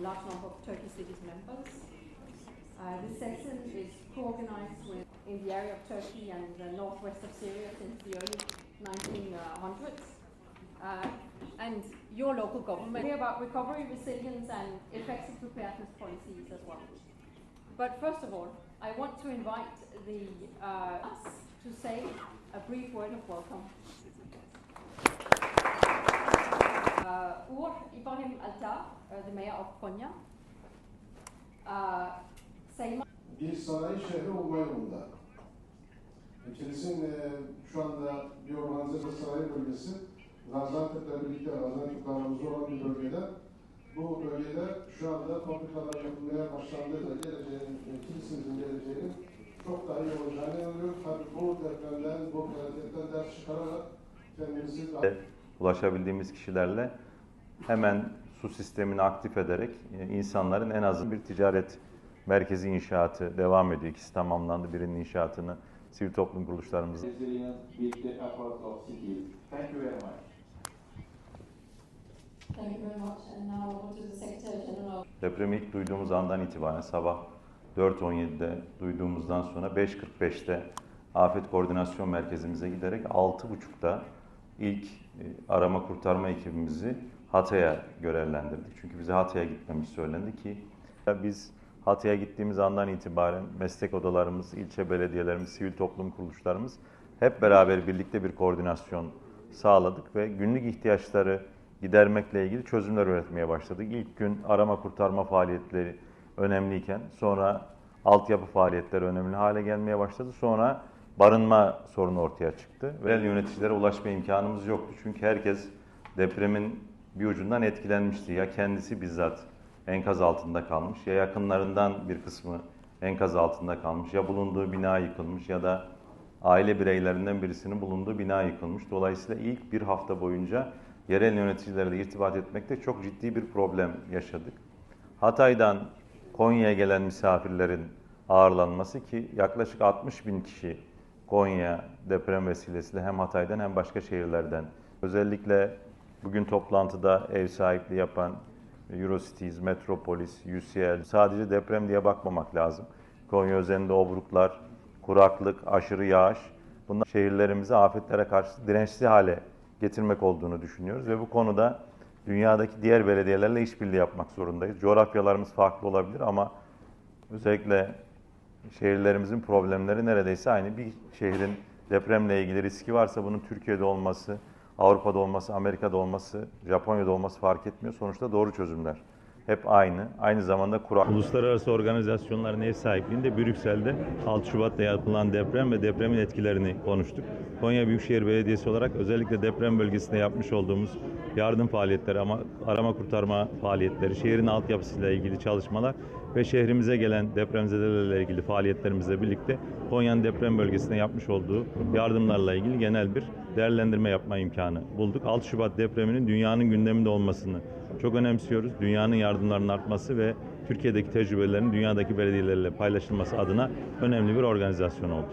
large number of Turkish cities members. Uh, this session is co-organized with, in the area of Turkey and the northwest of Syria since the early 1900s. Uh, and your local government. Hear about recovery, resilience, and effective preparedness policies as well. But first of all, I want to invite the uh, us to say a brief word of welcome. Uh, Uğur Ibrahim Alta, uh, the mayor of Konya. Uh, Sayın bir sanayi şehri olma yolunda. Kilis'in e, şu anda bir organize sanayi bölgesi Gaziantep'le birlikte Gaziantep aramızda olan bir bölgede bu bölgede şu anda fabrikalar yapılmaya başlandığı da geleceğin, e, Kilis'imizin geleceğinin çok daha iyi olacağını inanıyoruz. Tabii bu depremden, bu felaketten ders çıkararak kendimizi ulaşabildiğimiz kişilerle hemen su sistemini aktif ederek e, insanların en azı bir ticaret merkezi inşaatı devam ediyor. İkisi tamamlandı. Birinin inşaatını sivil toplum kuruluşlarımız resilience with the efforts of cities. Thank you very much. Thank you very much. And now over to the Secretary General. Depremi ilk duyduğumuz andan itibaren sabah 4.17'de duyduğumuzdan sonra 5.45'te Afet Koordinasyon Merkezimize giderek 6.30'da ilk e, arama kurtarma ekibimizi Hatay'a görevlendirdik. Çünkü bize Hatay'a gitmemiz söylendi ki biz Hatay'a gittiğimiz andan itibaren meslek odalarımız, ilçe belediyelerimiz, sivil toplum kuruluşlarımız hep beraber birlikte bir koordinasyon sağladık ve günlük ihtiyaçları gidermekle ilgili çözümler üretmeye başladık. İlk gün arama kurtarma faaliyetleri önemliyken sonra altyapı faaliyetleri önemli hale gelmeye başladı. Sonra barınma sorunu ortaya çıktı. Ve yöneticilere ulaşma imkanımız yoktu. Çünkü herkes depremin bir ucundan etkilenmişti. Ya kendisi bizzat enkaz altında kalmış ya yakınlarından bir kısmı enkaz altında kalmış ya bulunduğu bina yıkılmış ya da aile bireylerinden birisinin bulunduğu bina yıkılmış. Dolayısıyla ilk bir hafta boyunca yerel yöneticilerle irtibat etmekte çok ciddi bir problem yaşadık. Hatay'dan Konya'ya gelen misafirlerin ağırlanması ki yaklaşık 60 bin kişi Konya deprem vesilesiyle hem Hatay'dan hem başka şehirlerden özellikle bugün toplantıda ev sahipliği yapan Eurocities, Metropolis, UCL sadece deprem diye bakmamak lazım. Konya özelinde obruklar, kuraklık, aşırı yağış bunlar şehirlerimizi afetlere karşı dirençli hale getirmek olduğunu düşünüyoruz ve bu konuda dünyadaki diğer belediyelerle işbirliği yapmak zorundayız. Coğrafyalarımız farklı olabilir ama özellikle şehirlerimizin problemleri neredeyse aynı. Bir şehrin depremle ilgili riski varsa bunun Türkiye'de olması, Avrupa'da olması, Amerika'da olması, Japonya'da olması fark etmiyor. Sonuçta doğru çözümler. Hep aynı. Aynı zamanda kurak. Uluslararası organizasyonların ev sahipliğinde Brüksel'de 6 Şubat'ta yapılan deprem ve depremin etkilerini konuştuk. Konya Büyükşehir Belediyesi olarak özellikle deprem bölgesinde yapmış olduğumuz yardım faaliyetleri, ama arama kurtarma faaliyetleri, şehrin altyapısıyla ilgili çalışmalar ve şehrimize gelen depremzedelerle ilgili faaliyetlerimizle birlikte Konya'nın deprem bölgesinde yapmış olduğu yardımlarla ilgili genel bir değerlendirme yapma imkanı bulduk. 6 Şubat depreminin dünyanın gündeminde olmasını çok önemsiyoruz. Dünyanın yardımlarının artması ve Türkiye'deki tecrübelerin dünyadaki belediyelerle paylaşılması adına önemli bir organizasyon oldu.